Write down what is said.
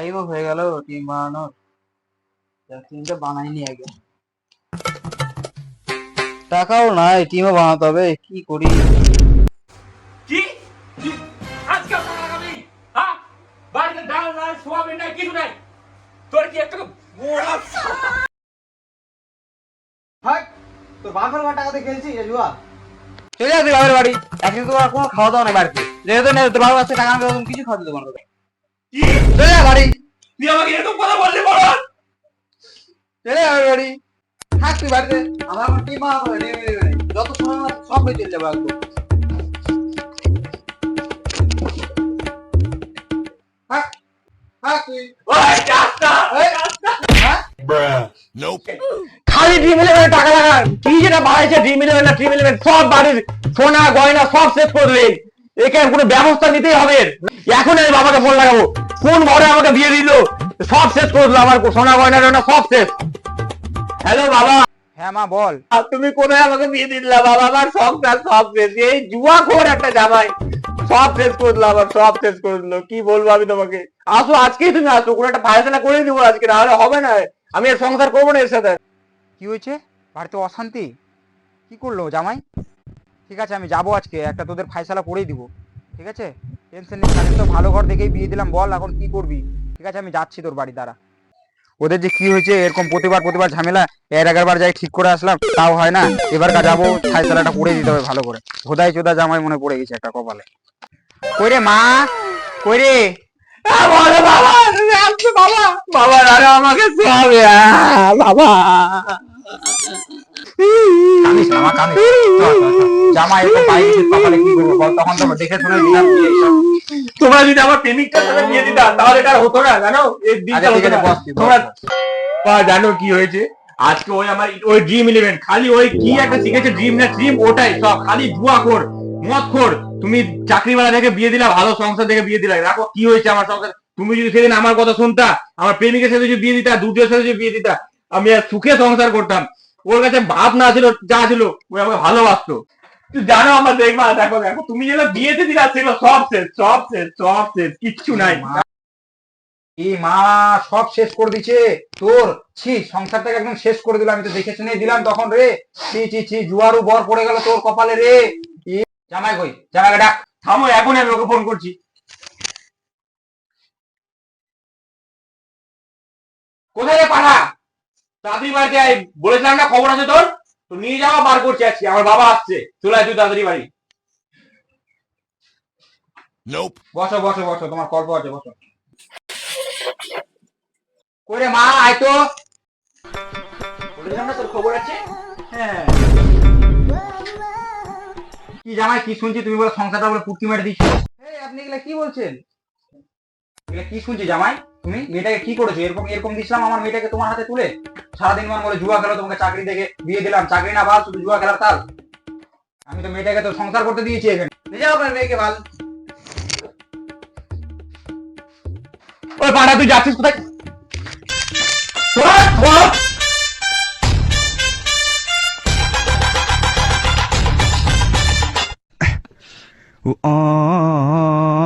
টাইমও হয়ে গেল টিম বানানোর। টিমটা বানাইনি আগে। টাকাও নাই টিমও বানাতে হবে কি করি? কি? আজকে টাকা হ্যাঁ? বাড়িতে ডাল নাই সোয়াবিন নাই কিছু নাই। তোর কি একটু মোড়া হাট তোর বাপের ঘর টাকাতে খেলছিস রে জুয়া। চলে যাবি বাবার বাড়ি। একদিন তো কোনো খাওয়া দাওয়া নেই বাড়িতে। যেহেতু নেই কাছে টাকা নেবে কিছু খাওয়া দিতে পারবে চলে যা বাড়ি তুই আমাকে এরকম কথা বললি বড় চলে যাবে বাড়ি? থাক বাড়িতে আমার টিম হবে? নেমে যত সময় আমার সব হয়ে চলে যাবে একদম। হ্যাঁ? খালি ড্রিম ইলেভেন টাকা লাগান। কি যেটা বাড়াইছে ড্রিম ইলেভেন না ড্রিম ইলেভেন সব বাড়ির সোনা গয়না সব শেষ করে দিলেন এখানে কোনো ব্যবস্থা নিতেই হবে। এখন আমি বাবাকে ফোন লাগাবো। কোন ঘরে আমাকে বিয়ে দিল? সব শেষ করে দিল। আমার সোনা গয়না গয়না সব শেষ। হ্যালো বাবা। হ্যাঁ মা বল। তুমি কোথায় আমাকে বিয়ে দিলা? বাবা আমার সংসার সব শেষ। এই জুয়া খোর একটা জামাই। সব শেষ করে দিল আমার সব শেষ করে দিল। কি বলব আমি তোমাকে? আসো আজকেই তুমি আসো। কোনো একটা ফায়সালা করে দিবো আজকে না হলে হবে না। আমি আর সংসার করব না এর সাথে। কি হয়েছে? বাড়িতে অশান্তি? কি করল জামাই? ঠিক আছে আমি যাব আজকে। একটা তোদের ফাইসালা করেই দিব। ঠিক আছে? টেনশন নেই তো ভালো ঘর দেখেই বিয়ে দিলাম। বল এখন কি করবি? ঠিক আছে আমি যাচ্ছি তোর বাড়ি দ্বারা ওদের যে কি হয়েছে, এরকম প্রতিবার প্রতিবার ঝামেলা, এর আগের বার যাই ঠিক করে আসলাম, তাও হয় না। এবার কা যাব তলাটা পড়ে দিতে হবে ভালো করে। ভোদাই চোদা জামাই মনে পড়ে গেছে একটা কপালে। কইরে মা, কইরে। বাবা বাবা। বাবা আমাকে বাবা। কাঁদিস না মা কাঁদিস চল, চল, চল। জামাই এরকম পাই গেছিস কপালে কি করব বল? তখন তো দেখে শুনে দিলাম তোমরা যদি আমার প্রেমিকটার সাথে বিয়ে দিতা তাহলে এটা হতো না জানো? এই দিনটা আচ্ছা, হতো না। তোমরা জানো কি হয়েছে? আজকে ওই আমার ওই ড্রিম ইলেভেন খালি ওই কি একটা শিখেছে ড্রিম না ড্রিম ওটাই সব। খালি জুয়া খোর মদ খোর। তুমি চাকরিওয়ালা দেখে বিয়ে দিলা ভালো সংসার দেখে বিয়ে দিলা। দেখো কি হয়েছে আমার সংসার। তুমি যদি সেদিন আমার কথা শুনতা আমার প্রেমিকের সাথে যদি বিয়ে দিতা দুটোর সাথে যদি বিয়ে দিতা আমি আর সুখে সংসার করতাম। ওর কাছে ভাব না ছিল যা ছিল ওই আমাকে ভালোবাসতো। তুই জানো আমার দেখবা দেখো দেখো তুমি যেগুলো বিয়েতে দিলা সেগুলো সব শেষ সব শেষ সব শেষ কিচ্ছু নাই। এই মা সব শেষ করে দিছে তোর ছি সংসারটাকে একদম শেষ করে দিলাম আমি তো দেখে শুনে দিলাম তখন রে। ছি ছি ছি জুয়ারু বর পড়ে গেল তোর কপালে রে। জামাই কই? জামাইকে ডাক। থামো এখন আমি ওকে ফোন করছি কোথায় রে পাঠা তাড়াতাড়ি বাড়িতে আয়। বলেছিলাম না খবর আছে তোর? তো নিয়ে যাওয়া বার করছে আজকে। আমার বাবা আসছে। চলে আয় তুই তাড়াতাড়ি বাড়ি। বসো বসো বসো। তোমার গল্প আছে বসো। কই মা আয় তো। বলেছিলাম না তোর খবর আছে? হ্যাঁ। কি জামাই কি শুনছি? তুমি বলে সংসারটা বলে পুটকি মেরে দিচ্ছ। আপনি এগুলা কি বলছেন? এগুলা কি শুনছি জামাই? তুমি মেয়েটাকে কি করেছ? এরকম এরকম দিছিলাম আমার মেয়েটাকে তোমার হাতে তুলে? সারাদিন মন বলে জুয়া খেলো তোমাকে চাকরি দেখে বিয়ে দিলাম চাকরি না বাল শুধু জুয়া খেলার তাল আমি তো মেয়েটাকে তো সংসার করতে দিয়েছি এখানে নিয়ে যাও আপনার মেয়েকে বাল ওই পাড়া তুই যাচ্ছিস কোথায় Oh, oh, oh.